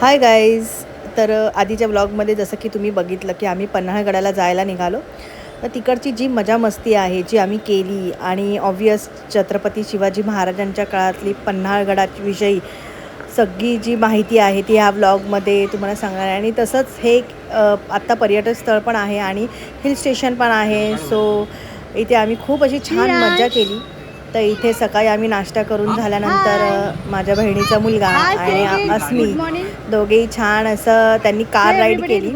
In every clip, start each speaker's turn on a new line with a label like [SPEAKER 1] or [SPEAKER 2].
[SPEAKER 1] Hi guys तर आधीच्या ब्लॉगमध्ये जसं की तुम्ही बघितलं की आम्ही पन्हाळगडाला जायला निघालो. तर तिकडची जी मजा मस्ती आहे जी आम्ही केली आणि ऑब्वियस छत्रपती शिवाजी महाराजांच्या काळातली पन्हाळगडाची विषयी सगळी जी माहिती आहे ती ह्या ब्लॉगमध्ये तुम्हाला सांगणार आहे. आणि तसंच हे एक, आत्ता पर्यटन स्थळ पण आहे आणि हिल स्टेशन पण आहे. सो इथे आम्ही खूप अशी छान मजा केली. तर इथे सकाळी आम्ही नाश्ता करून झाल्यानंतर माझ्या बहिणीचा मुलगा आणि अस्मी दोघेही छान असं त्यांनी कार राईड केली.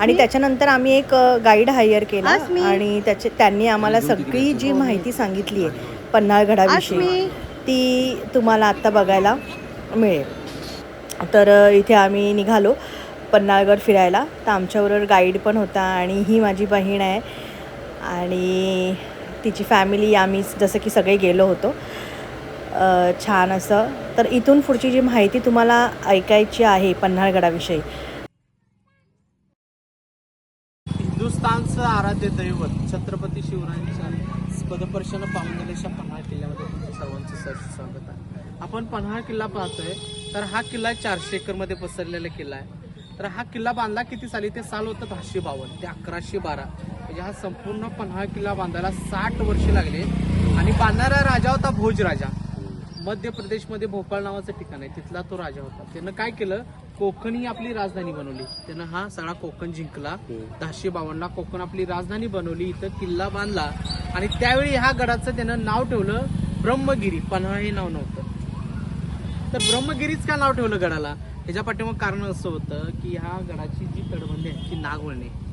[SPEAKER 1] आणि त्याच्यानंतर आम्ही एक गाईड हायर केला. आणि त्याचे त्यांनी आम्हाला सगळी जी माहिती सांगितली आहे पन्हाळगडाविषयी ती तुम्हाला आत्ता बघायला मिळेल. तर इथे आम्ही निघालो पन्हाळगड फिरायला. तर आमच्याबरोबर गाईड पण होता आणि ही माझी बहीण आहे. आणि तिची फॅमिली आम्ही जसं की सगळे गेलो होतो. छान असं. तर इथून पुढची जी माहिती तुम्हाला ऐकायची आहे पन्हाळगडाविषयी.
[SPEAKER 2] हिंदुस्थानचं आराध्य दैवत छत्रपती शिवरायांच्या पदपर्शनं पाहून गेल्याच्या पन्हाळ किल्ल्यामध्ये तुमचं सर्वांचं सर स्वागत आहे. आपण पन्हाळ किल्ला पाहतोय. तर हा किल्ला चारशे एकरमध्ये पसरलेला किल्ला आहे. तर हा किल्ला बांधला किती साली? ते साल होतं दहाशे बावन्न ते अकराशे बारा. म्हणजे हा संपूर्ण पन्हाळ किल्ला बांधायला साठ वर्षे लागले. आणि बांधणारा राजा होता भोजराजा मध्य प्रदेशमध्ये भोपाळ नावाचं ठिकाण आहे. तिथला तो राजा होता. त्यानं काय केलं? कोकण ही आपली राजधानी बनवली. त्यानं हा सगळा कोकण जिंकला. दहाशे बावन्नला कोकण आपली राजधानी बनवली. इथं किल्ला बांधला. आणि त्यावेळी ह्या गडाचं त्यानं नाव ठेवलं ब्रह्मगिरी. पन्हाळ हे नाव नव्हतं. तर ब्रह्मगिरीच का नाव ठेवलं गडाला? ह्याच्या पाठीमाग कारण असं होतं की ह्या गडाची जी तडबंदी आहे ती नागवळणे.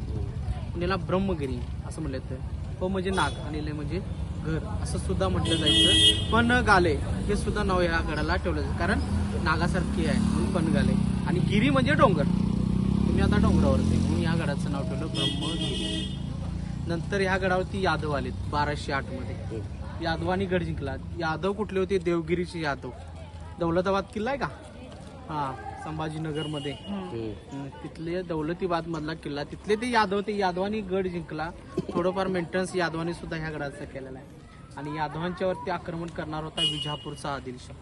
[SPEAKER 2] पुण्याला ब्रह्मगिरी असं म्हणलं जातं. प म्हणजे नाग आणि लय म्हणजे घर असं सुद्धा म्हटलं जायचं. पण गाले हे सुद्धा नाव ह्या गडाला ठेवलं जायचं कारण नागासारखी आहे म्हणून पनगाले आणि गिरी म्हणजे डोंगर. तुम्ही आता डोंगरावरती म्हणून ह्या गडाचं नाव ठेवलं ब्रह्मगिरी. नंतर ह्या गडावरती यादव आलेत बाराशे आठमध्ये. यादवानी गड जिंकला. यादव कुठले होते? देवगिरीचे यादव. दौलताबाद किल्ला आहे का? हा. संभाजीनगरमध्ये हम्म, तिथले दौलतीबाद मधला किल्ला तिथले ते यादव ते यादवानी गड जिंकला. थोडंफार मेंटेनन्स यादवानी सुद्धा ह्या गडाचा केलेला आहे. आणि यादवांच्या वरती आक्रमण करणार होता विजापूरचा आदिलशाह.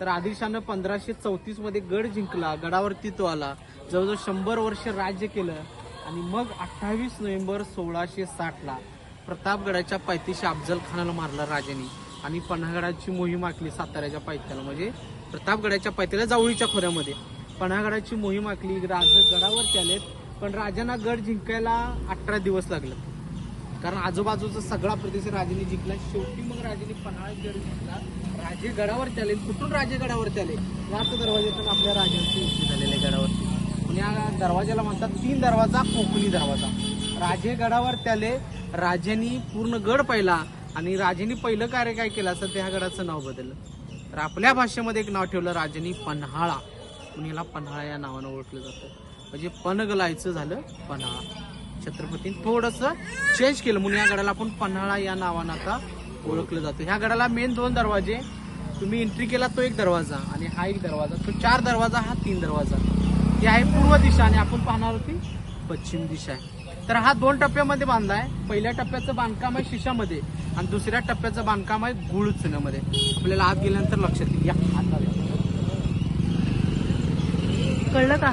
[SPEAKER 2] तर आदिलशहानं पंधराशे चौतीसमध्ये गड जिंकला गडावरती तो आला. जवळजवळ शंभर वर्ष राज्य केलं. आणि मग अठ्ठावीस नोव्हेंबर सोळाशे साठला प्रतापगडाच्या पायथीशी अफजल खानाला मारला राजाने. आणि पन्हागडाची मोहीम आखली साताऱ्याच्या पायथ्याला. म्हणजे प्रतापगडाच्या पायथ्याला जावळीच्या खोऱ्यामध्ये. पन्हागडाची मोहीम आखली राज गडावरती आलेत. पण राजांना गड जिंकायला अठरा दिवस लागले कारण आजूबाजूचा सगळा प्रदेश राजाने जिंकला. शेवटी मग राजाने पन्हाळा गड जिंकला. राजे गडावरती आले कुठून राजे गडावरती आले? याच दरवाज्यातून आपल्या राजांची एंट्री झालेली आहे गडावरती. आणि या दरवाजाला म्हणतात तीन दरवाजा कोकणी दरवाजा. राजे गडावरती आले. राजांनी पूर्ण गड पाहिला आणि राजांनी पहिलं कार्य काय केलं? असं त्या गडाचं नाव बदललं. तर आपल्या भाषेमध्ये एक नाव ठेवलं राजांनी पन्हाळा. पुण्याला पन्हाळा या नावानं ओळखलं जातं. म्हणजे पनगलायचं झालं पन्हाळा. छत्रपतीने थोडस चेंज केलं. म्हणून या गडाला आपण पन्हाळा या नावानं आता ओळखलं जातं. ह्या गडाला मेन दोन दरवाजे. तुम्ही एंट्री केला तो एक दरवाजा आणि हा एक दरवाजा. तो चार दरवाजा हा तीन दरवाजा. हे आहे पूर्व दिशा आणि आपण पाहणार होती पश्चिम दिशा आहे. तर हा दोन टप्प्यामध्ये बांधलाय पहिल्या टप्प्याचं बांधकाम आहे शिशामध्ये आणि दुसऱ्या टप्प्याचं बांधकाम आहे गुळ चुन्यामध्ये आपल्याला आत गेल्यानंतर लक्षात येईल. या.
[SPEAKER 1] कळलं का.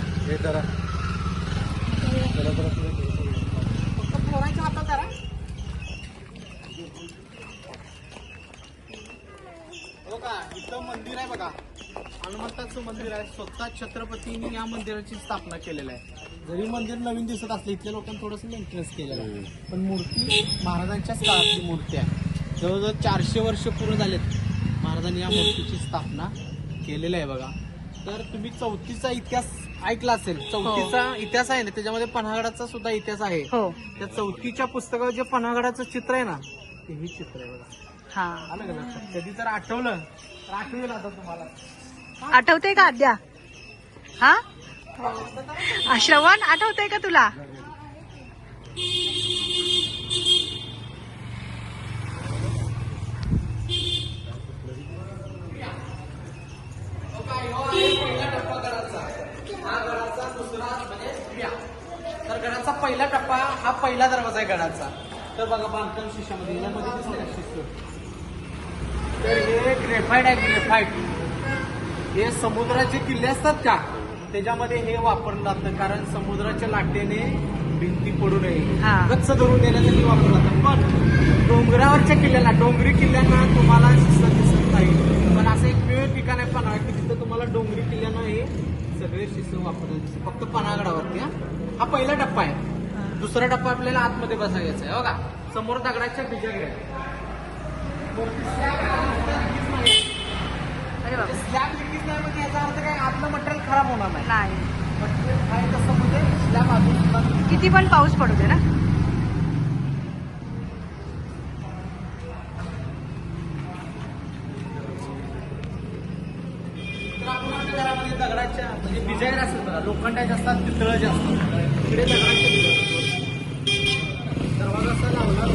[SPEAKER 2] हो का? इथं मंदिर आहे बघा. हनुमंताचं मंदिर आहे. स्वतः छत्रपतींनी या मंदिराची स्थापना केलेली आहे. जरी मंदिर नवीन दिसत असलं इथल्या लोकांनी थोडंसं मेंटेनन्स केलेलं आहे. पण मूर्ती महाराजांच्याच काळातली मूर्ती आहे. जवळजवळ चारशे वर्ष पूर्ण झालेत महाराजांनी या मूर्तीची स्थापना केलेली आहे बघा. तर तुम्ही चौथीचा इतिहास ऐकला असेल. चौथीचा इतिहास आहे ना त्याच्यामध्ये पन्हागडाचा सुद्धा इतिहास आहे.
[SPEAKER 1] हो.
[SPEAKER 2] त्या चौथीच्या पुस्तकावर जे पन्हागडाचं चित्र आहे ना ते हे चित्र आहे बघा.
[SPEAKER 1] हा.
[SPEAKER 2] आलं का लक्षात? कधी जर आठवलं. तर आठवेल आता तुम्हाला.
[SPEAKER 1] आठवते का आद्या? हा? श्रवण आठवतंय का तुला?
[SPEAKER 2] तर गडाचा पहिला टप्पा हा पहिला दरवाजा आहे गडाचा तर बघा बांधकाम शिष्यामध्ये यामध्ये का तर हे ग्रेफाईट आहे ग्रेफाईट हे समुद्राचे किल्ले असतात का? त्याच्यामध्ये हे वापरलं जातं कारण समुद्राच्या लाटेने भिंती पडू नये.
[SPEAKER 3] हा.
[SPEAKER 2] गच्च धरून देण्यासाठी वापरलं जातं. पण डोंगरावरच्या किल्ल्याला डोंगरी किल्ल्यांना तुम्हाला शिस्त दिसत नाही. पण असं एक वेळ ठिकाण आहे पन्हाळ की तिथं तुम्हाला डोंगरी किल्ल्यांना हे सगळे शिस्त वापरले दिसते फक्त पन्हागडावरती हा. हा पहिला टप्पा आहे. दुसरा टप्पा आपल्याला आतमध्ये बसायचा आहे बघा समोर दगडाच्या बिजागड्या आहेत. वरती slab आहे.
[SPEAKER 3] अरे बाबा
[SPEAKER 2] स्लॅब लिकेज नाही म्हणजे याचा अर्थ काय आतलं मटेरियल खराब होणार नाही
[SPEAKER 3] नाही
[SPEAKER 2] मटेरियल आहे तसं म्हणजे स्लॅब अजून सुद्धा
[SPEAKER 3] किती पण पाऊस पडू दे ना
[SPEAKER 2] तर आपण आपल्या घरामध्ये दगडाच्या म्हणजे डिझाईन असतात बघा लोखंडाच्या असतात पितळाच्या असतात इकडे दगडाच्या डिझाईन दरवाजा असा लावला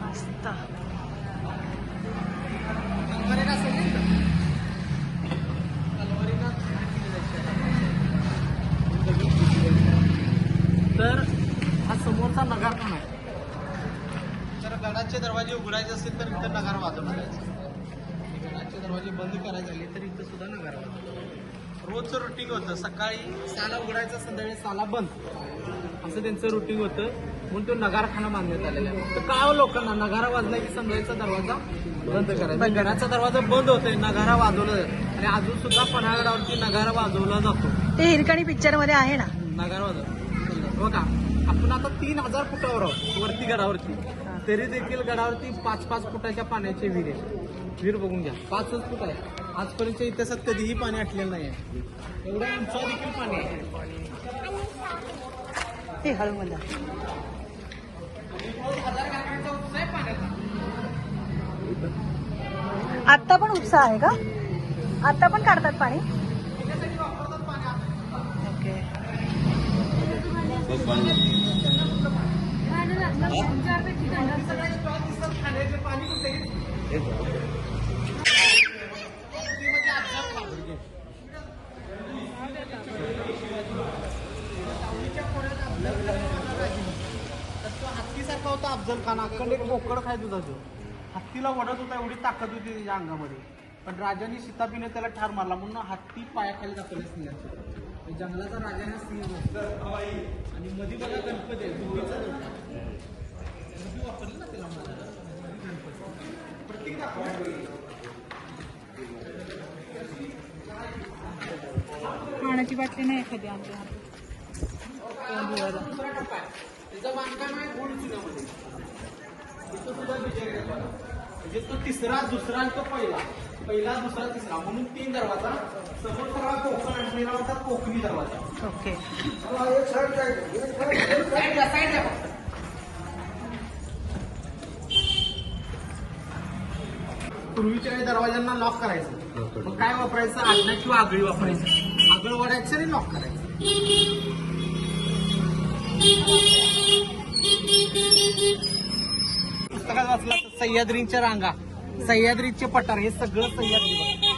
[SPEAKER 3] मस्त
[SPEAKER 2] तलवारीनं असं नाही का? तलवारीनं दगड फिरवायचे. तर हा समोरचा नगार पण आहे. तर गडाचे दरवाजे उघडायचे असतील तर इथं नगार वाजवला जायचं गडाचे दरवाजे बंद करायचे झाले तर इथं सुद्धा नगार वाजवला रोजचं रुटीन होतं. सकाळी साला उघडायचं संध्याकाळी साला बंद. असं त्यांचं रुटीन होतं. म्हणून तो नगारखाना बांधण्यात आलेला आहे. तर कळावं लोकांना नगारा वाजला की समजायचा दरवाजा बंद करायचा? गडाचा दरवाजा बंद होतोय नगारा वाजवला जातो. आणि अजून सुद्धा पन्हागडावरती नगारा वाजवला जातो.
[SPEAKER 3] ते हिरकणी पिक्चरमध्ये आहे ना?
[SPEAKER 2] नगारा वाजव बघा आपण आता तीन हजार फुटावर आहोत. वरती गडावरती. तरी देखील गडावरती पाच पाच फुटाच्या पाण्याचे विहीर आहे. विहीर बघून घ्या. पाचच फूट आहे. आजपर्यंतच्या इतिहासात कधीही पाणी आटलेलं नाही आहे. एवढ्या उंचावर देखील पाणी आहे.
[SPEAKER 3] ते हळू मला
[SPEAKER 2] हजार घराण्याचा उत्साह आहे पाण्याचा
[SPEAKER 3] आता पण उत्साह आहे का आता पण काढतात पाणी. ओके
[SPEAKER 2] हत्तीसारखा होता अफजल खान अक्कल एक बोकड खाय होता तो. हत्तीला वडत होता एवढी ताकद होती त्याच्या अंगामध्ये. पण राजाने सीताबीने त्याला ठार मारला. म्हणून हत्ती पायाखाली दाखवले सिंहाचे. जंगलाचा राजाने सिंह आणि मध्ये बघा गणपती आहे दुर्गेचा गणपती. मध्ये वापरलं ना त्याला मध्ये गणपती. प्रत्येक दाखवा.
[SPEAKER 3] पाण्याची बाटली नाही एखादी आमच्या.
[SPEAKER 2] म्हणजे तो तिसरा दुसरा आणि तो पहिला पहिला दुसरा तिसरा म्हणून तीन दरवाजा समोर सगळा कोकण होता कोकणी दरवाजा
[SPEAKER 3] ओके
[SPEAKER 2] साईड द्या साईड पूर्वीच्या दरवाज्यांना लॉक करायचं. मग काय वापरायचं? आडण्या किंवा आगळी वापरायची? आगळ वडायचं आणि लॉक करायचं. पुस्तकात वाचला तर सह्याद्रींच्या रांगा सह्याद्रीचे पठार हे सगळं सह्याद्री बघा.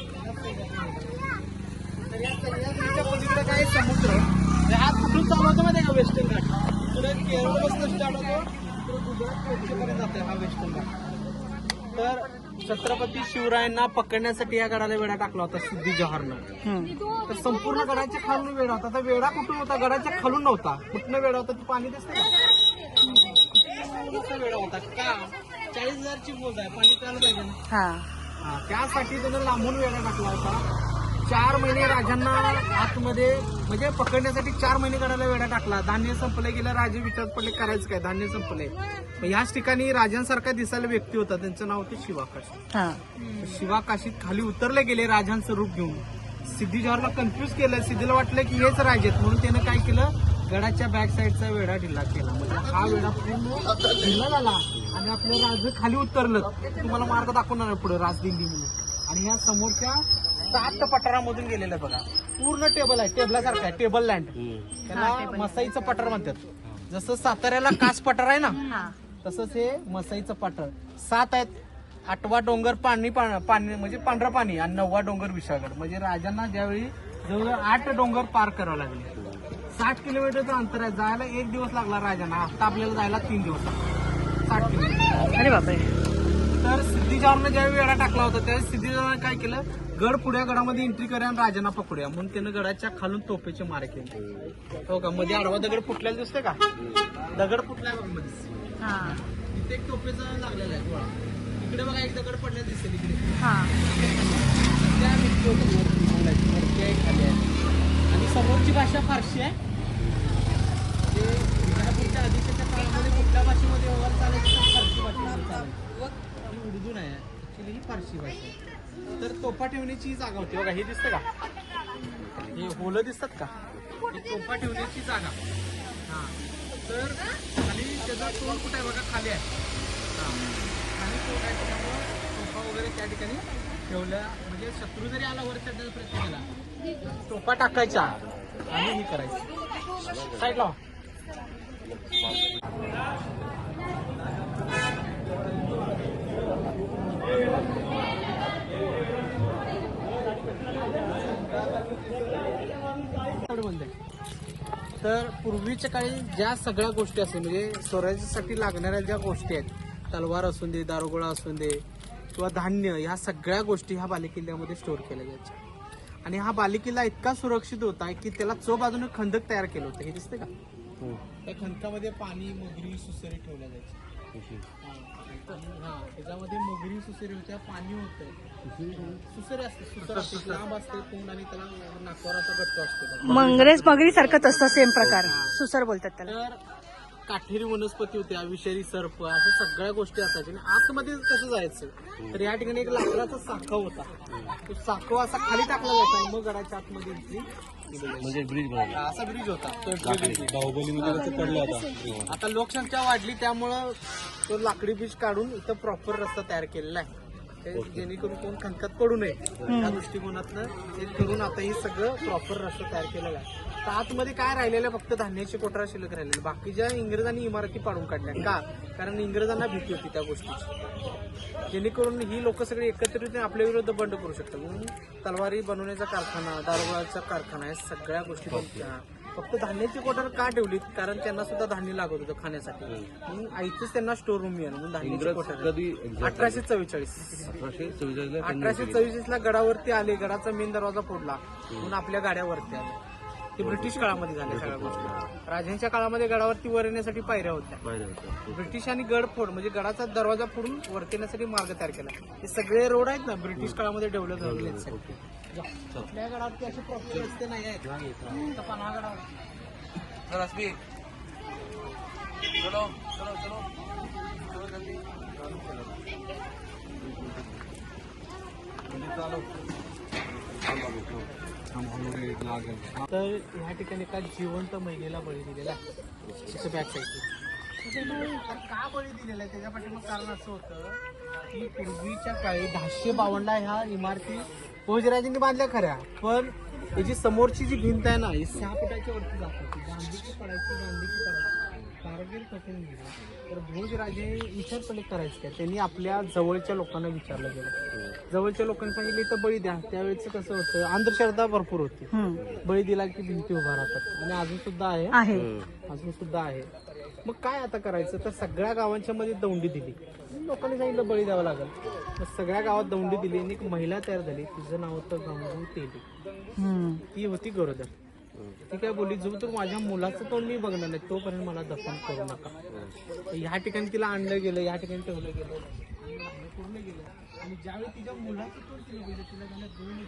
[SPEAKER 2] तर या सह्याद्रीच्या पलीकडे काय समुद्र. हा कुठून चालू होतो माहिती आहे का? वेस्टर्न घाट पुढे केरळपासून स्टार्ट होतो तर गुजरात जाते हा वेस्टर्न घाट तर छत्रपती शिवरायांना पकडण्यासाठी या गडाला वेढा टाकला होता सिद्धी जवाहरनं. तर संपूर्ण गडाच्या खालून वेढा होता. तर वेढा कुठून होता? गडाच्या खालून नव्हता. कुठनं वेढा होता? तू पाणी दिसतं का? वेढा होता? का? चाळीस हजारची मोज आहे. पाणी प्यायला पाहिजे ना? त्यासाठी त्यानं लांबून वेढा टाकला होता. चार महिने राजांना आतमध्ये म्हणजे पकडण्यासाठी चार महिने गडाला वेढा टाकला. धान्य संपले गेलं राजे विचारत पडले करायचं काय? धान्य संपले. ह्याच ठिकाणी राजांसारखा दिसायला व्यक्ती होता. त्यांचं नाव होतं शिवाकाश.
[SPEAKER 3] हा.
[SPEAKER 2] शिवाकाशीत खाली उतरले गेले राजांचं रूप घेऊन. सिद्धी जवाहरला कन्फ्युज केलं. सिद्धीला वाटलं की हेच राजे आहेत. म्हणून त्यानं काय केलं? गडाच्या बॅक साईडचा वेढा ढिला केला. म्हणजे हा वेढा पूर्ण ढिला झाला आणि आपलं राज खाली उतरलं. तुम्हाला मार्ग दाखवणार पुढे. राजदिंडी म्हणून. आणि ह्या समोरच्या सात पठारामधून गेलेलं बघा. पूर्ण टेबल आहे टेबलासारखं आहे टेबल लँड त्याला मसाईचं पठार म्हणतात. जसं साताऱ्याला कास पठार आहे ना तसंच हे मसाईचं पाटण सात आहेत. आठवा डोंगर पाणी पाणी म्हणजे पांढरा पाणी आणि नववा डोंगर विशाळगड म्हणजे राजांना ज्यावेळी जवळ आठ डोंगर पार करावे लागले. साठ किलोमीटरचं अंतर आहे. जायला एक दिवस लागला राजांना. आता आपल्याला जायला तीन दिवस लागले. साठ किलो
[SPEAKER 3] अरे बापरे.
[SPEAKER 2] तर सिद्धीच्यावरनं ज्यावेळी वेळा टाकला होता त्यावेळी सिद्धीजवळ काय केलं? गड पुढ्या गडामध्ये एंट्री करूया आणि राजांना पकडूया. म्हणून त्यानं गडाच्या खालून तोफेचे मारे केले. हो का? मध्ये आडवा दगड फुटलेला दिसतोय का? दगड फुटलाय बघमध्ये.
[SPEAKER 3] हा.
[SPEAKER 2] इथे एक तोफेचं लागलेलं आहे गोळा इकडे बघा एक दगड पडलेला दिसेल इकडे
[SPEAKER 3] हा.
[SPEAKER 2] त्या वरती आहे खाली आहे. आणि समोरची भाषा फारशी आहे. म्हणजे विजापूरच्या आधीच्या काळामध्ये कुठल्या भाषेमध्ये व्यवहार चालायचे चालायचे. ही उर्दू नाही आहे. ऍक्च्युली ही फारशी भाषा आहे. तर तोफा ठेवण्याची ही जागा होती बघा हे दिसतं का? हे होलं दिसतात का? ही तोफा ठेवण्याची जागा. हा. तर खाली त्याचा तोंड कुठे आहे बघा? खाली आहे. हा. खाली आहे त्याच्यामुळं तोफा वगैरे त्या ठिकाणी ठेवल्या. म्हणजे शत्रू जरी आला वर चढण्याचा प्रयत्न केला टोपा टाकायच्या आणि हे करायचं. साईड लावा बंद आहे. तर पूर्वीच्या काळी ज्या सगळ्या गोष्टी असतील म्हणजे स्वराज्यासाठी लागणाऱ्या ज्या गोष्टी आहेत तलवार असून दे दारुगोळा असून दे किंवा धान्य ह्या सगळ्या गोष्टी ह्या बालेकिल्ल्यामध्ये स्टोअर केल्या जायच्या. आणि हा बालेकिल्ला इतका सुरक्षित होता की त्याला चो बाजूने खंदक तयार केलं होतं. हे दिसते का? त्या खंदकामध्ये पाणी मगरी सुसरी ठेवल्या जायची हा त्याच्यामध्ये मगरी सुसरी होत्या पाणी होतं. सुसरी असते सुसर असते लांब असते आणि त्याला गट्टो असतो.
[SPEAKER 3] मंगरेज मगरी सारखंच असतं सेम प्रकार. सुसर बोलतात त्याला.
[SPEAKER 2] तर काठेरी वनस्पती होत्या विषारी सर्प अशा सगळ्या गोष्टी असायच्या. आणि आतमध्ये कसं जायचं? तर या ठिकाणी एक लाकडाचा साखव होता. तो साखव असा खाली टाकला जायचा. आणि मग गडाच्या आतमध्ये.
[SPEAKER 4] म्हणजे ब्रिज
[SPEAKER 2] असा ब्रिज होता.
[SPEAKER 4] पडलं आता.
[SPEAKER 2] आता लोकसंख्या वाढली त्यामुळं तो लाकडी ब्रिज काढून इथं प्रॉपर रस्ता तयार केलेला आहे. ते जेणेकरून कोण खंडकात पडू नये. त्या दृष्टिकोनातनं ते करून आता हे सगळं प्रॉपर रस्ता तयार केलेला आहे. तर आतमध्ये काय राहिलेलं? फक्त धान्याची कोठरा शिल्लक राहिलेली. बाकीच्या इंग्रजांनी इमारती पाडून काढल्या का? कारण इंग्रजांना भीती होती त्या गोष्टीची. जेणेकरून ही लोक सगळे एकत्रित आपल्या विरुद्ध बंड करू शकतात. म्हणून तलवारी बनवण्याचा कारखाना दारुगोळाचा कारखाना या सगळ्या गोष्टी. फक्त धान्याची कोठार का ठेवलीत? कारण त्यांना सुद्धा धान्य लागत होतं खाण्यासाठी. म्हणून आईच त्यांना स्टोर रूम मिळालं. म्हणून धान्याची
[SPEAKER 4] exact
[SPEAKER 2] अठराशे चव्वेचाळीस.
[SPEAKER 4] अठराशे
[SPEAKER 2] चव्वेचाळीस ला गडावरती आले. गडाचा मेन दरवाजा फोडला. म्हणून आपल्या गाड्यावरती आले ते ब्रिटिश काळामध्ये झाल्या सगळ्या गोष्टी. राजांच्या काळामध्ये गडावरती वर येण्यासाठी पायऱ्या होत्या.
[SPEAKER 4] होतं.
[SPEAKER 2] ब्रिटिशांनी गड फोड म्हणजे गडाचा दरवाजा फोडून वरती येण्यासाठी मार्ग तयार केला. हे सगळे रोड आहेत ना ब्रिटिश काळामध्ये डेव्हलप झालेले आहेत. आपल्या गडावरती असे प्रॉपर रस्ते नाही आहेत? फक्त पन्हाळगडावर. तर ह्या ठिकाणी एका जिवंत महिलेला बळी दिलेला आहे. तिचं बॅक साईड का बळी दिलेला आहे? त्याच्या पाठीमाग कारण असं होतं की पूर्वीच्या काळी दहाशे बावन्नला ह्या इमारती भोजराजांनी बांधल्या खऱ्या. पण याची समोरची जी भिंत आहे ना ही सहा फुटाच्या वरती जात होती. गांधीची पडायची गांधीची पडायची. कारगिल कठीण गेलं. तर भोजराजे विचार पहिले करायचे काय? त्यांनी आपल्या जवळच्या लोकांना विचारलं गेलं. जवळच्या लोकांनी सांगितलं इथं बळी द्या. त्यावेळेचं कसं होतं अंधश्रद्धा भरपूर होती. बळी दिला की भिंती उभा राहतात. आणि अजून सुद्धा आहे. अजून सुद्धा आहे. मग काय आता करायचं? तर सगळ्या गावांच्या मध्ये दौंडी दिली. लोकांनी सांगितलं बळी द्यावं लागेल. मग सगळ्या गावात दौंडी दिली आणि एक महिला तयार झाली. तिचं नाव होतं गंगू तेली. ती होती गरोदर. ती काय बोलली जो तर माझ्या मुलाचं तोंड मी बघणार नाही तोपर्यंत मला दफन करू नका. ह्या ठिकाणी तिला आणलं गेलं या ठिकाणी ठेवलं गेलं पूर्ण गेलं. आणि ज्यावेळी तिच्या मुलाचं तोड केलं गेलं तिला त्याला दोन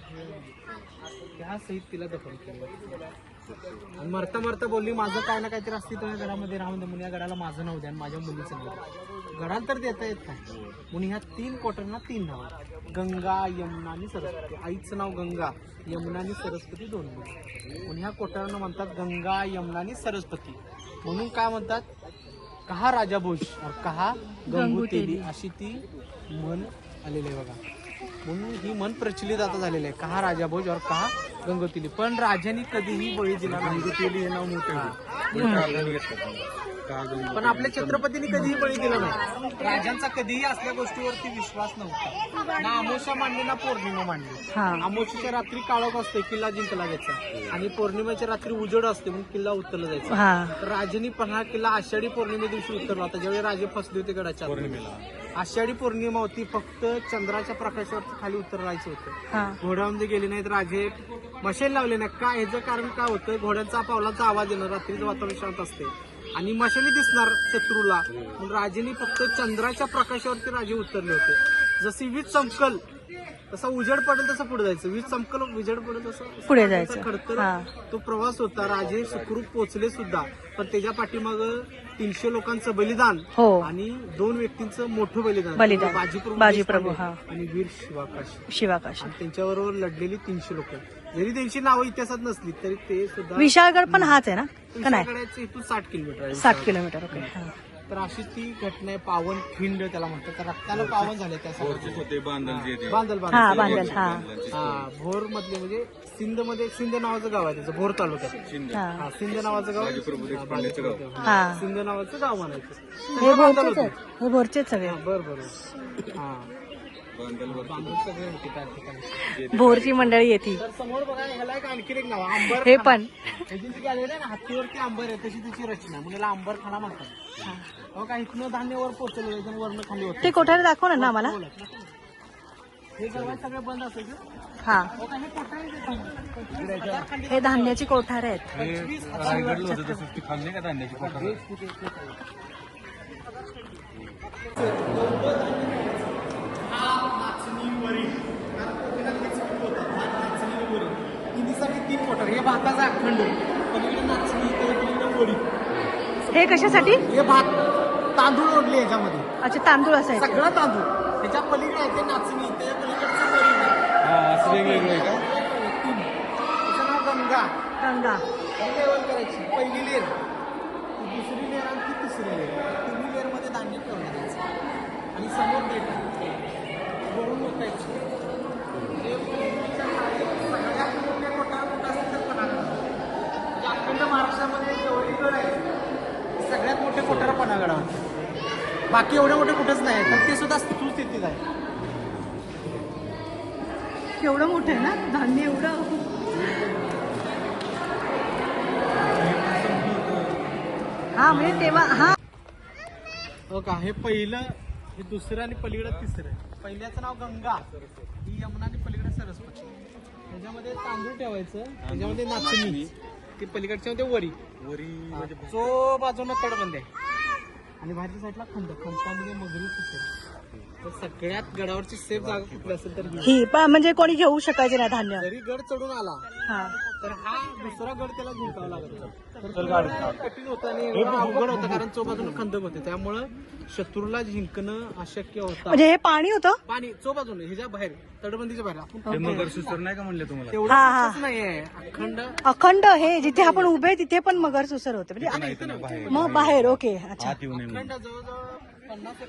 [SPEAKER 2] त्या सहित तिला दफन केलं. आणि मरता मरता बोलली माझं काय ना काहीतरी अस्तित्व या घरामध्ये राहून दे म्हणून या गडाला माझं नाव द्या आणि माझ्या मुलीचं नाव द्या. तर देता येत नाही. म्हणून ह्या तीन कोटरांना तीन नाव गंगा यमुना आणि सरस्वती. आईचं नाव गंगा यमुना आणि सरस्वती दोन मुली. म्हणून ह्या कोटरांना म्हणतात गंगा यमुना आणि सरस्वती. म्हणून काय म्हणतात? कहा राजा भोज और कहा गंगू तेली? अशी ती म्हण आलेली आहे बघा. म्हणून ही मन प्रचलित आता झालेलं आहे. कहा राजा भोज और कहा गंगोतिली पण राजाने कधीही बळी दिला नाही.
[SPEAKER 4] गंगोतेली हे नाव मोठं आहे.
[SPEAKER 2] पण आपल्या छत्रपतींनी कधीही बळी दिला नाही. राजांचा कधीही असल्या गोष्टीवरती विश्वास नव्हता. ना अमोशा मांडली ना पौर्णिमा मांडली
[SPEAKER 3] हा.
[SPEAKER 2] अमोशीच्या रात्री काळोख असते किल्ला जिंकला जायचा. आणि पौर्णिमेच्या रात्री उजड असते म्हणून किल्ला उतरला जायचा.
[SPEAKER 3] हा.
[SPEAKER 2] तर राजांनी पन्हाळा किल्ला आषाढी पौर्णिमे दिवशी उतरला होता ज्यावेळी राजे फसले होते गडाच्या आत. आषाढी पौर्णिमा होती फक्त चंद्राच्या प्रकाशावरती खाली उतरायचं होतं. घोड्यामध्ये गेले नाहीत राजे. मशाल लावले नाही का? ह्याचं कारण काय होतं? घोड्यांचा पावलाचा आवाज येणार रात्रीचं वातावरण शांत असते. आणि मशाली दिसणार शत्रूला. राजेने फक्त चंद्राच्या प्रकाशावरती राजे उतरले होते. जशी वीज चमकल तसा उजेड पडेल तसं पुढे जायचं वीज चमकल उजेड पडेल तसं
[SPEAKER 3] पुढे जायचं.
[SPEAKER 2] खडतर. तो प्रवास होता राजे सुखरूप पोहोचले सुद्धा पण त्याच्या पाठीमाग तीनशे लोकांचं बलिदान
[SPEAKER 3] हो
[SPEAKER 2] आणि दोन व्यक्तींचं मोठं बलिदान
[SPEAKER 3] बलिदान.
[SPEAKER 2] बाजीप्रभू
[SPEAKER 3] बाजीप्रभू,
[SPEAKER 2] देशपांडे
[SPEAKER 3] हा.
[SPEAKER 2] आणि वीर शिवाकाश
[SPEAKER 3] शिवाकाश
[SPEAKER 2] आणि त्यांच्याबरोबर लढलेली तीनशे लोक जरी त्यांची नावं इतिहासात नसली तरी ते सुद्धा
[SPEAKER 3] विशाळगड पण हाच आहे ना का नाही
[SPEAKER 2] विशाळगडाच्या इथून साठ किलोमीटर आहे
[SPEAKER 3] साठ. किलोमीटर ओके हा.
[SPEAKER 2] तर अशी ती घटना आहे पावन खिंड त्याला म्हणतात. तर रक्तानं पावन झाले त्या सगळ्या
[SPEAKER 4] बांधल
[SPEAKER 3] हा
[SPEAKER 2] बांधल
[SPEAKER 3] हा.
[SPEAKER 2] हा भोर मधले म्हणजे सिंधमध्ये सिंध नावाचं गाव आहे त्याचं भोर तालुक्यात.
[SPEAKER 3] हा.
[SPEAKER 2] हा सिंध नावाचं गाव
[SPEAKER 4] बाजीप्रभू देशपांडेचं गाव.
[SPEAKER 3] हा.
[SPEAKER 2] सिंध नावाचं गाव म्हणायचं.
[SPEAKER 3] हे भोरचेच हे सगळे.
[SPEAKER 2] हा, बर बर. हा.
[SPEAKER 3] भोरची मंडळी येते.
[SPEAKER 2] तर समोर बघा ह्याला एक आणखी एक नाव आहे, अंबर
[SPEAKER 3] हे. पण
[SPEAKER 2] हत्तीवरती अंबर आहे तशी त्याची रचना म्हणजे अंबर खाना म्हणतात. हो. का इथनं धान्य वर पोहोचलं इथून वरनं खाली होतं.
[SPEAKER 3] ते कोठारे दाखव ना आम्हाला.
[SPEAKER 2] हे दरवाजे सगळे बंद असायचे
[SPEAKER 3] हा.
[SPEAKER 2] हो हे
[SPEAKER 3] हे धान्याची कोठारे आहेत.
[SPEAKER 4] हे
[SPEAKER 2] तीन हे भाताचा अखंड. पलीकडे नाचणी पलीकडे वडी
[SPEAKER 3] हे कशासाठी?
[SPEAKER 2] हे भात तांदूळ ओढले याच्यामध्ये.
[SPEAKER 3] अच्छा तांदूळ असायचे
[SPEAKER 2] सगळं तांदूळ. त्याच्या पलीकडे आहे ते नाचणी. त्याच्या पलीकडचं वडी आहे.
[SPEAKER 4] हा असं वेगवेगळं आहे का?
[SPEAKER 2] तीन. त्याचं नाव गंगा.
[SPEAKER 3] गंगा.
[SPEAKER 2] ही लेवल करायची. पहिली लेर दुसरी लेर आणि ती तिसरी लेर तिन्ही लेअरमध्ये धान्य ठेवलं जायचं. आणि समोर डेटा वरून ओतायची हे पूर्वीच्या काळी सगळ्यात मोठे कोठार कुठं असेल बाकी एवढे मोठे कुठंच नाही तर ते सुद्धा सुस्थितीत आहे.
[SPEAKER 3] केवढं मोठं आहे ना धान्य एवढं हा म्हणजे तेव्हा हा
[SPEAKER 2] का हे पहिलं हे दुसरं आणि पलीकडं तिसरं आहे. पहिल्याचं नाव गंगा. ही यमुना आणि पलीकडे सरस्वती. त्याच्यामध्ये तांदूळ ठेवायचं त्याच्यामध्ये नाचणी. ती पलीकडच्या मध्ये वरी.
[SPEAKER 4] वरी म्हणजे
[SPEAKER 2] जो बाजूला तडबंद आहे. आणि बाहेरच्या साईडला खंड. खंडामध्ये मगरी सुटेल तर सगळ्यात गडावरची सेफ जागा कुठली असेल तर ही.
[SPEAKER 3] ही म्हणजे कोणी घेऊ शकायचे नाही धान्य.
[SPEAKER 2] जरी गड चढून आला
[SPEAKER 3] हा.
[SPEAKER 2] तर हा दुसरा गड त्याला जिंकावा लागत होता. तर तो कठीण होतं आणि एवढं अवघड होतं कारण चौबाजून खंदक होते. त्यामुळं शत्रूला जिंकणं अशक्य होतं.
[SPEAKER 3] म्हणजे हे पाणी होतं?
[SPEAKER 2] पाणी चौबाजून ह्याच्या बाहेर तडबंदीच्या बाहेर. आपण
[SPEAKER 4] मगर सुसर नाही का म्हणले तुम्हाला?
[SPEAKER 2] तेवढं
[SPEAKER 3] हा, हा.
[SPEAKER 2] नाहीये अखंड
[SPEAKER 3] अखंड हे जिथे आपण उभे तिथे पण मगर सुसर होते. म्हणजे
[SPEAKER 4] नाही तर बाहेर.
[SPEAKER 3] मग बाहेर ओके अच्छा.
[SPEAKER 2] अखंड जवळजवळ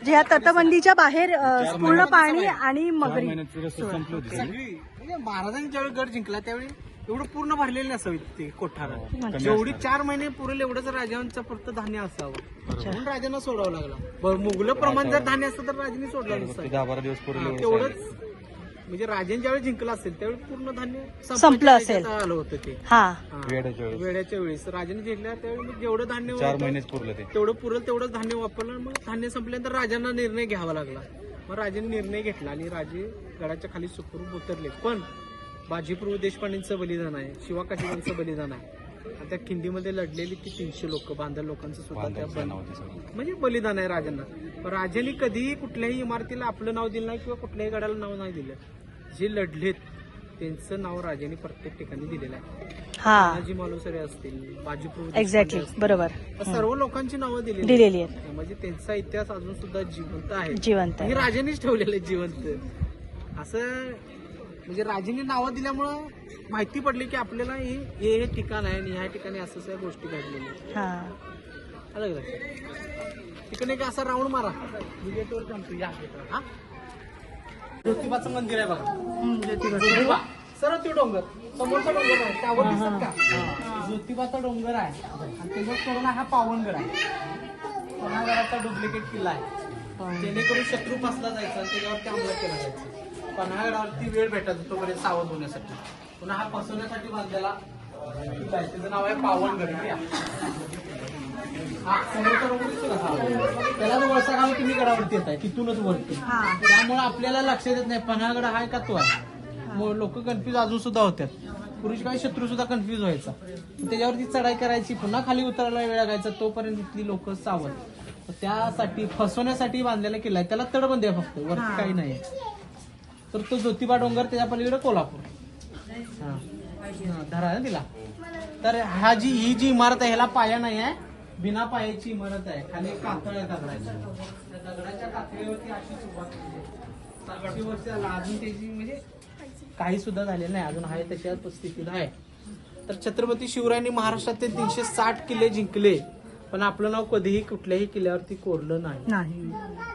[SPEAKER 3] जे या तटबंदीच्या बाहेर पूर्ण पाणी आणि मगरी.
[SPEAKER 2] म्हणजे महाराजांनी ज्यावेळी गड जिंकला त्यावेळी एवढं पूर्ण भरलेलं नसावी ते कोठारा.
[SPEAKER 4] कमी
[SPEAKER 2] जेवढी चार महिने पुरेल एवढंच राजांचं फक्त धान्य असावं. म्हणून राजांना सोडावं लागलं. बरं मुगलं प्रमाण जर धान्य असतं तर राजांनी सोडलं नसतं.
[SPEAKER 4] दहा बारा दिवस पुरेल
[SPEAKER 2] हा,
[SPEAKER 4] एवढं
[SPEAKER 2] तेवढंच. म्हणजे राजांनी ज्यावेळी जिंकलं असेल त्यावेळी पूर्ण धान्य
[SPEAKER 3] संपलं असेल.
[SPEAKER 2] आलं होतं ते.
[SPEAKER 3] हा.
[SPEAKER 2] हा.
[SPEAKER 4] वेळाच्या वेळेस.
[SPEAKER 2] राजाने जिंकल्या त्यावेळी मग जेवढं धान्य
[SPEAKER 4] पुरलं
[SPEAKER 2] तेवढं पुरेल तेवढंच धान्य वापरलं मग धान्य संपल्यानंतर राजांना निर्णय घ्यावा लागला. मग राजाने निर्णय घेतला आणि राजे गडाच्या खाली सुखरूप उतरले. पण बाजीप्रभू देशपांडेंचं बलिदान आहे शिवाकाशीबांचं बलिदान आहे. आणि त्या खिंडीमध्ये लढलेली ती तीनशे लोक बांधल लोकांचं सुद्धा त्या
[SPEAKER 4] सगळं.
[SPEAKER 2] म्हणजे बलिदान आहे राजांना. पण राजांनी कधीही कुठल्याही इमारतीला आपलं नाव दिलं नाही किंवा कुठल्याही गडाला नाव नाही दिलं. जे लढलेत त्यांचं नाव राजांनी प्रत्येक ठिकाणी दिलेलं आहे.
[SPEAKER 3] हा.
[SPEAKER 2] तानाजी मालुसरे असतील बाजीप्रभू
[SPEAKER 3] एक्झॅक्टली
[SPEAKER 2] देशपांडे
[SPEAKER 3] बरोबर.
[SPEAKER 2] असतील. सर्व लोकांची नावं दिलेली आहेत.
[SPEAKER 3] दिलेली आहेत.
[SPEAKER 2] म्हणजे त्यांचा इतिहास अजून सुद्धा जिवंत आहे.
[SPEAKER 3] जिवंत
[SPEAKER 2] हे
[SPEAKER 3] आहे
[SPEAKER 2] राजांनीच ठेवलेलं आहे जिवंत. असं म्हणजे राजांनी नावं दिल्यामुळं माहिती पडली की आपल्याला हे हे हे ठिकाण आहे आणि ह्या ठिकाणी असं सगळ्या गोष्टी घडलेल्या आहेत.
[SPEAKER 3] हा.
[SPEAKER 2] आलं का? लक्षात? तिकडे एक असा राऊंड मारा. गेटवर थांबतो या गेटवर हा? ज्योतिबाचं मंदिर आहे बघा. ज्योतिबा? सरळ तो डोंगर. समोरचा डोंगर आहे त्यावर दिसत का? ज्योतिबाचा डोंगर आहे. आणि त्याच्यावर करून हा पावनगड आहे. पन्हागडाचा डुप्लिकेट किल्ला आहे. जेणेकरून शत्रू फसला जायचा आणि त्याच्यावरती हमला केला जायचा. पन्हागडावरती वेळ भेटायचा तोपर्यंत सावध होण्यासाठी. पुन्हा हा फसवण्यासाठी बांधलेला त्याचं नाव आहे हा? त्याला जो वळसा घालून तुम्ही गडावरती येत आहे तिथूनच वरती. त्यामुळे आपल्याला लक्षात येत नाही पन्हागड हा का तो आहे. लोक कन्फ्युज अजून सुद्धा होत्यात. पुरुष काही शत्रू सुद्धा कन्फ्युज व्हायचा. त्याच्यावरती चढाई करायची पुन्हा खाली उतरायला वेळ लागायचा तोपर्यंत इथली लोक सावध. त्यासाठी फसवण्यासाठी बांधलेला किल्ला आहे. त्याला तडबंदी आहे फक्त वरती काही नाही तर तो ज्योतिबा डोंगर त्याच्या पलीकडे कोल्हापूर. हा. हा, धरा ना तिला. तर हा जी ही जी इमारत आहे ह्याला पाया नाही आहे बिना पायाची इमारत आहे. खाली कातळ आहे दगडाची. दगडाच्या कातळीवरती अशी सुरुवात वर्ष अजून त्याची म्हणजे काही सुद्धा झालेलं नाही. अजून आहे त्याच्या स्थितीला आहे. तर छत्रपती शिवरायांनी महाराष्ट्रातील तीनशे साठ किल्ले जिंकले. पण आपलं नाव कधीही कुठल्याही किल्ल्यावरती कोरलं नाही.
[SPEAKER 3] नाही.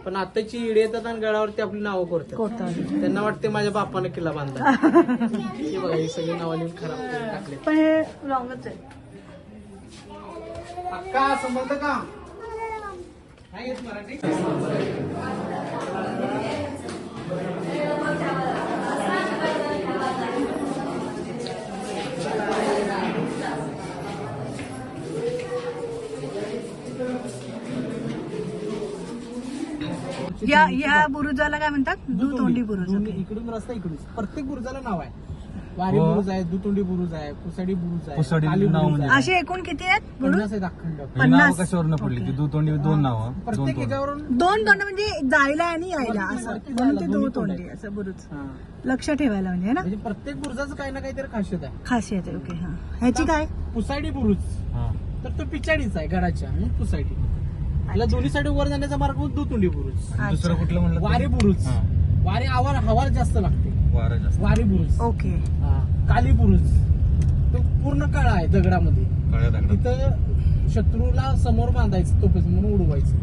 [SPEAKER 2] पण आताची इडे येतात आणि गडावरती आपली नावं कोरतात.
[SPEAKER 3] कोरतात.
[SPEAKER 2] त्यांना वाटते माझ्या बापाने किल्ला बांधला. हे बघा ही सगळी नावं लिहून खराब करून टाकले
[SPEAKER 3] पण हे रॉंगच आहे.
[SPEAKER 2] अक्का समजतं का? नाही येत मराठी?
[SPEAKER 3] या या बुरुजाला काय म्हणतात? दुतोंडी बुरुज
[SPEAKER 2] इकडून रस्ता इकडून. प्रत्येक बुरुजाला नाव आहे. वारी
[SPEAKER 4] हो.
[SPEAKER 2] बुरुज आहे दुतोंडी बुरुज आहे पुसाडी बुरुज आहे
[SPEAKER 4] पुसाडी
[SPEAKER 2] काली
[SPEAKER 4] नाव
[SPEAKER 2] बुरुज
[SPEAKER 4] म्हणजे-
[SPEAKER 2] आहे.
[SPEAKER 3] असे एकूण किती आहेत बुरुज?
[SPEAKER 2] पन्नास आहेत अखंड.
[SPEAKER 4] ही
[SPEAKER 3] पन्नास.
[SPEAKER 4] कशावरनं पडली? ती दुतोंडी दोन नावं. दोन
[SPEAKER 2] प्रत्येक
[SPEAKER 4] तोंड.
[SPEAKER 2] याच्यावरून
[SPEAKER 3] दोन तोंड म्हणजे जायला आणि यायला असं.
[SPEAKER 2] वरती
[SPEAKER 3] ते
[SPEAKER 2] जायला
[SPEAKER 3] दो
[SPEAKER 2] दोन्ही तोंड.
[SPEAKER 3] असं बुरुज.
[SPEAKER 2] हा.
[SPEAKER 3] लक्ष ठेवायला म्हणजे है ना?
[SPEAKER 2] म्हणजे प्रत्येक बुरुजाचं काही ना काहीतरी खासियत आहे.
[SPEAKER 3] खासियत आहे ओके हा. ह्याची काय?
[SPEAKER 2] पुसाडी बुरुज.
[SPEAKER 4] हा.
[SPEAKER 2] तर तो पिचाडीचा आहे गडाच्या आणि पुसाडी त्याला दोन्ही साईड वर जाण्याचा मार्ग दुतुंडी बुरुज.
[SPEAKER 4] दुसरं कुठलं म्हणलं
[SPEAKER 2] वारे बुरुज.
[SPEAKER 4] हा.
[SPEAKER 2] वारे आवार हवार जास्त लागते.
[SPEAKER 4] वारा जास्त.
[SPEAKER 2] वारी बुरुज.
[SPEAKER 3] ओके.
[SPEAKER 2] हा. काली बुरुज. तो पूर्ण काळा आहे दगडामध्ये.
[SPEAKER 4] काळ्या दगडात.
[SPEAKER 2] तिथं शत्रूला समोर बांधायचं तोपेच म्हणून उडवायचं.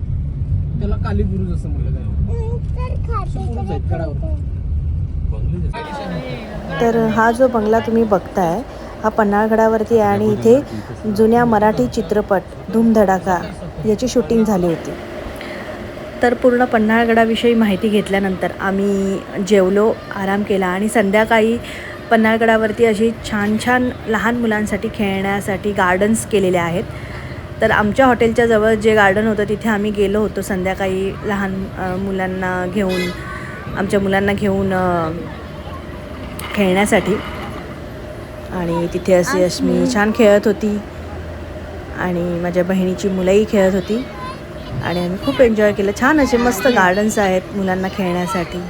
[SPEAKER 2] त्याला काली बुरुज असं म्हणलं जातं. बुरुज आहेत गडावर.
[SPEAKER 4] बंगले जसे.
[SPEAKER 3] तर हा जो बंगला तुम्ही बघताय हा पन्हाळगडावरती आहे आणि इथे जुन्या मराठी चित्रपट धूमधडाका. याची शूटिंग झाली होती. तर पूर्ण पन्हाळगडाविषयी माहिती घेतल्यानंतर आम्ही जेवलो आराम केला आणि संध्याकाळी पन्हाळगडावरती अशी छान छान लहान मुलांसाठी खेळण्यासाठी गार्डन्स केलेले आहेत. तर आमच्या हॉटेलच्या जवळ जे गार्डन होतं तिथे आम्ही गेलो होतो संध्याकाळी लहान मुलांना घेऊन आमच्या मुलांना घेऊन खेळण्यासाठी. आणि तिथे अशी अश्मी छान खेळत होती. आणि माझ्या बहिणीची मुलंही खेळत होती. आणि आम्ही खूप एन्जॉय केलं. छान असे मस्त गार्डन्स आहेत मुलांना खेळण्यासाठी.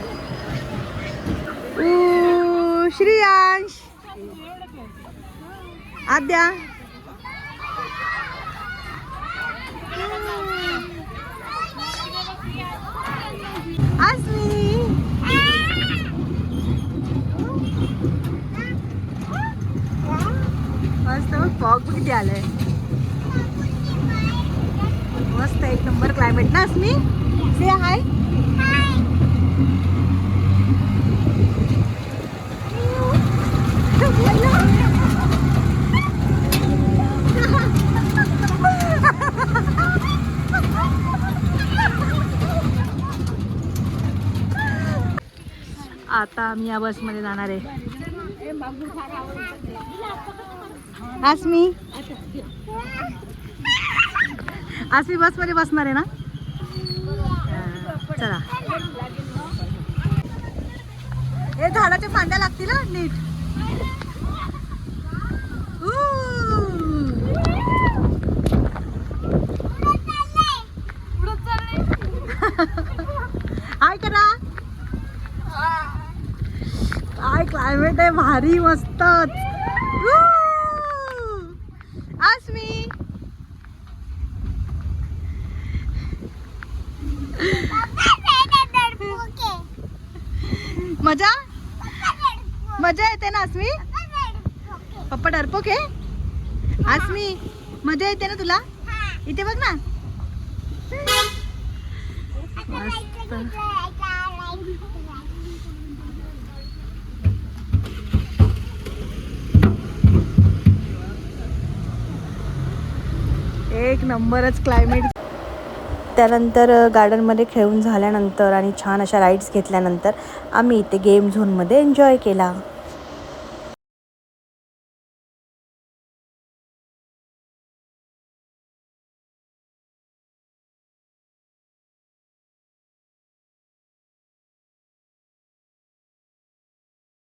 [SPEAKER 3] श्रीयांश. आद्या. मस्त मग फॉग किती आलंय. मस्त एक नंबर क्लायमेट ना अस्मी? से हाय आता आम्ही या बसमध्ये जाणार आहे. आसमी आसमी बसमध्ये बसणार आहे ना? चला. हे झाडाच्या फांद्या लागतील ना नीट. आय हाय करा. काय क्लायमेट आहे भारी मस्तच. मजा? मजा येते ना अस्मी? पप्पा डरपो के अस्मी मजा येते ना तुला? इथे बघ ना.
[SPEAKER 1] एक नंबरच क्लायमेट त्यानंतर गार्डनमध्ये खेळून झाल्यानंतर आणि छान अशा राईड्स घेतल्यानंतर आम्ही इथे गेम झोनमध्ये एन्जॉय केला.